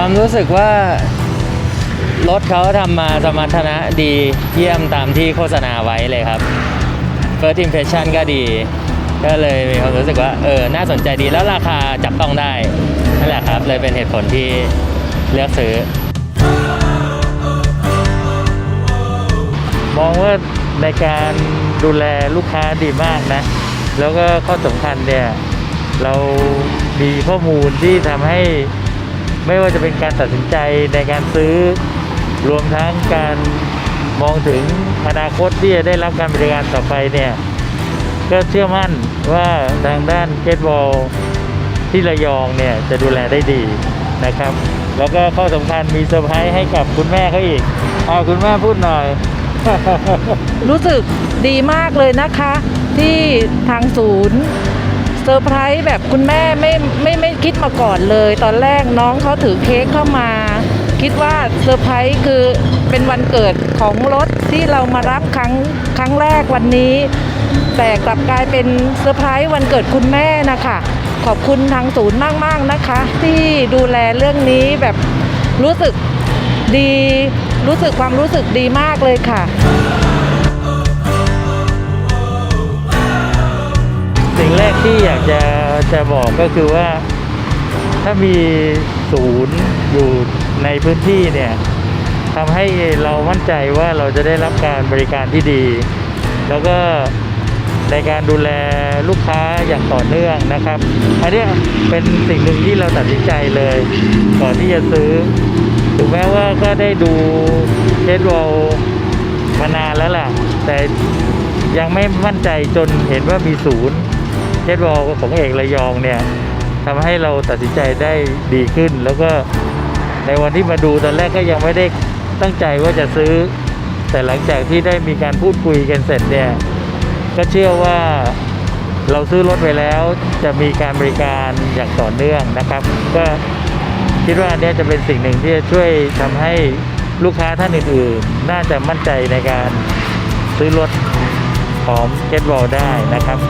ความรู้สึกว่ารถเขาทำมาสมรรถนะดีเยี่ยมตามที่โฆษณาไว้เลยครับ First impression ก็ดี ก็เลยมีความรู้สึกว่าเออน่าสนใจดีแล้วราคาจับต้องได้นั่นแหละครับเลยเป็นเหตุผลที่เลือกซื้อ มองว่าในการดูแลลูกค้าดีมากนะ แล้วก็ข้อสำคัญเนี่ย เรามีข้อมูลที่ทำให้ ไม่ว่าจะเป็นการตัดสินใจในการซื้อ รวมทั้งการมองถึงอนาคตที่จะได้รับการบริการต่อไปเนี่ยก็เชื่อมั่นว่าทางด้านเกตบอลที่ระยองเนี่ยจะดูแลได้ดีนะครับ แล้วก็ข้อสำคัญมีเซอร์ไพรส์ให้กับคุณแม่เขาอีกเอาคุณแม่พูดหน่อย รู้สึกดีมากเลยนะคะ ที่ทางศูนย์ ซอร์ไพรส์แบบคุณแม่ไม่ไม่ไม่คิดมาก่อนเลย ตอนแรกน้องเขาถือเค้กเข้ามา คิดว่าเซอร์ไพรส์คือเป็นวันเกิดของรถที่เรามารับครั้งครั้งแรกวันนี้ แต่กลับกลายเป็นเซอร์ไพรส์วันเกิดคุณแม่นะคะขอบคุณทางศูนย์มากๆนะคะ ที่ดูแลเรื่องนี้แบบรู้สึกดี รู้สึกความรู้สึกดีมากเลยค่ะากจะจะบอกก็คือว่า ถ้ามีศูนย์อยู่ในพื้นที่เนี่ยทำให้เรามั่นใจว่าเราจะได้รับการบริการที่ดี แล้วก็ในการดูแลลูกค้าอย่างต่อเนื่องนะครับ อันนี้เป็นสิ่งหนึ่งที่เราตัดสินใจเลย ก่อนที่จะซื้อ ถึงแม้ว่าก็ได้ดูเทสบอลมานานแล้วล่ะ แต่ยังไม่มั่นใจจนเห็นว่ามีศูนย์ เทสบอลของเอกระยองเนี่ยทำให้เราตัดสินใจได้ดีขึ้น แล้วก็ในวันที่มาดูตอนแรกก็ยังไม่ได้ตั้งใจว่าจะซื้อ แต่หลังจากที่ได้มีการพูดคุยกันเสร็จเนี่ยก็เชื่อว่าเราซื้อรถไปแล้วจะมีการบริการอย่างต่อเนื่องนะครับ ก็คิดว่าอันเนี้ยจะเป็นสิ่งหนึ่งที่จะช่วยทำให้ลูกค้าท่านอื่นๆ น่าจะมั่นใจในการซื้อรถของเกตบอลได้นะครับ